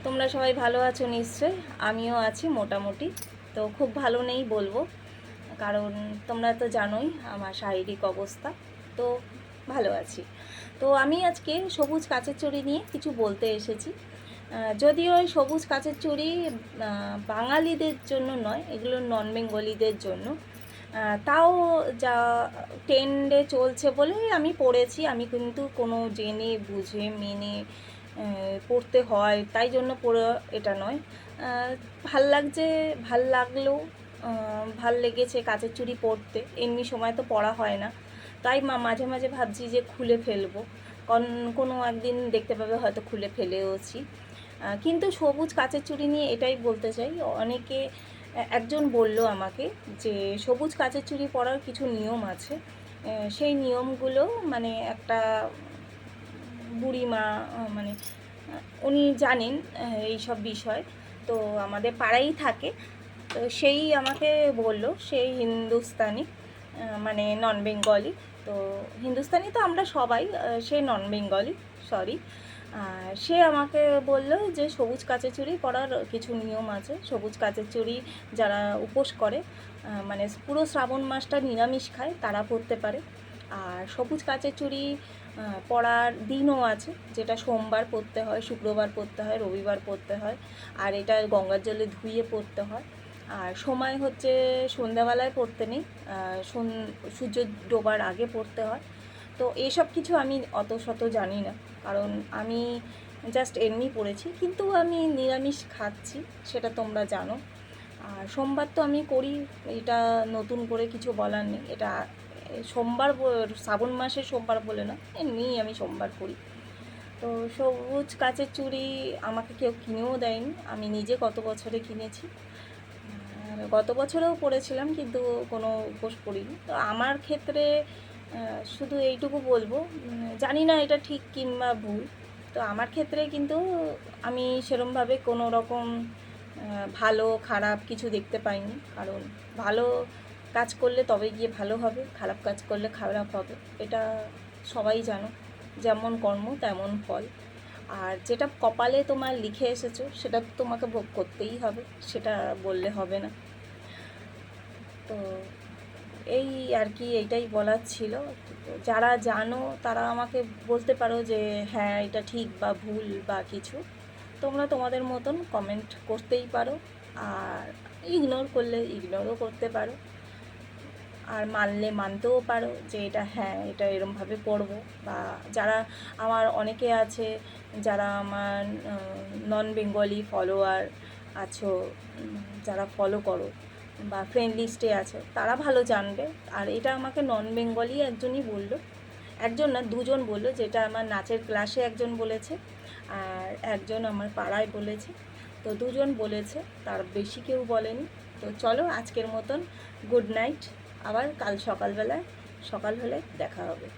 তোমরা সবাই ভালো আছো নিশ্চয়? আমিও আছি মোটামুটি। তো খুব ভালো নেই বলব, কারণ তোমরা তো জানোই আমার শারীরিক অবস্থা, তো ভালো আছি। তো আমি আজকে সবুজ কাচের চুড়ি নিয়ে কিছু বলতে এসেছি। যদিও ওই সবুজ কাচের চুড়ি বাঙালিদের জন্য নয়, এগুলো নন বেঙ্গলিদের জন্য তাও যা ট্রেন্ডে চলছে বলে আমি পড়েছি, আমি কিন্তু কোনো জেনে, বুঝে, মেনে পড়তে হয়, তাই জন্য পড়ে এটা নয়। ভালো লাগছে, ভালো লাগলেও ভালো লেগেছে কাচের চুড়ি পরতে এমনি সময় তো পড়া হয় না। তাই মা, মাঝে মাঝে ভাবছি যে খুলে ফেলব। কোন, কোনো একদিন দেখতে পাবে, হয়তো খুলে ফেলেওছি। কিন্তু সবুজ কাচের চুড়ি নিয়ে এটাই বলতে চাই। অনেকে একজন বলল আমাকে যে সবুজ কাচের চুড়ি পরার কিছু নিয়ম আছে। সেই নিয়মগুলো মানে একটা বুড়িমা মানে উনি জানেন এই সব বিষয়। তো আমাদের পাড়াই থাকে। তো সেই আমাকে বলল সেই হিন্দুস্তানি মানে নন বেঙ্গলি তো হিন্দুস্তানি তো আমরা সবাই সে নন বেঙ্গলি সরি সে আমাকে বলল যে, সবুজ কাচের চুড়ি পরার কিছু নিয়ম আছে। সবুজ কাচের চুড়ি যারা উপোস করে মানে পুরো শ্রাবণ মাসটা নিরামিষ খায়, তারা পরতে পারে। আর সবুজ কাচের চুড়ি পরার দিনও আছে, যেটা সোমবার পড়তে হয়, শুক্রবার পড়তে হয়, রবিবার পড়তে হয়, আর এটা গঙ্গার জলে ধুয়ে পরতে হয়। আর সময় হচ্ছে সন্ধ্যাবেলায় পড়তে নেই সূর্য ডোবার আগে পড়তে হয়। তো এসব কিছু আমি অত শত জানি না, কারণ আমি জাস্ট এমনি পড়েছি, কিন্তু আমি নিরামিষ খাচ্ছি, সেটা তোমরা জানো। আর সোমবার তো আমি করি, এটা নতুন করে কিছু বলার নেই, এটা সোমবার শ্রাবণ মাসে সোমবার বলে না এমনিই আমি সোমবার করি তো সবুজ কাচের চুড়ি আমাকে কেউ কিনেও দেয়নি, আমি নিজে গত বছরে কিনেছি। গত বছরেও পড়েছিলাম, কিন্তু কোনো উপোস করিনি। তো আমার ক্ষেত্রে শুধু এইটুকু বলব জানি না এটা ঠিক কিংবা ভুল। তো আমার ক্ষেত্রে কিন্তু আমি সেরমভাবে কোনো রকম ভালো খারাপ কিছু দেখতে পাইনি। কারণ ভালো কাজ করলে তবে গিয়ে ভালো হবে, খারাপ কাজ করলে খারাপ হবে, এটা সবাই জানো। যেমন কর্ম, তেমন ফল। আর যেটা কপালে তোমার লিখে এসেছ, সেটা তোমাকে ভোগ করতেই হবে, সেটা বললে হবে না। তো এই আর কি, এইটাই বলার ছিল। যারা জানো, তারা আমাকে বলতে পারো যে হ্যাঁ এটা ঠিক বা ভুল বা কিছু। তোমরা তোমাদের মতন কমেন্ট করতেই পারো, আর ইগনোর করলে ইগনোরও করতে পারো। আর মানলে মানতেও পারো যে এটা হ্যাঁ এটা এরমভাবে পড়ব বা যারা আমার অনেকে আছে, যারা আমার নন বেঙ্গলি ফলোয়ার আছো যারা ফলো করো বা ফ্রেন্ড লিস্টে আছে, তারা ভালো জানবে। আর এটা আমাকে নন বেঙ্গলি একজনই বলল, একজন না, দুজন বলল, যেটা আমার নাচের ক্লাসে একজন বলেছে আর একজন আমার পাড়ায় বলেছে। তো দুজন বলেছে, তার বেশি কেউ বলেনি। তো চলো আজকের মতন গুড নাইট আবার কাল সকালবেলায় সকাল হলে দেখা হবে।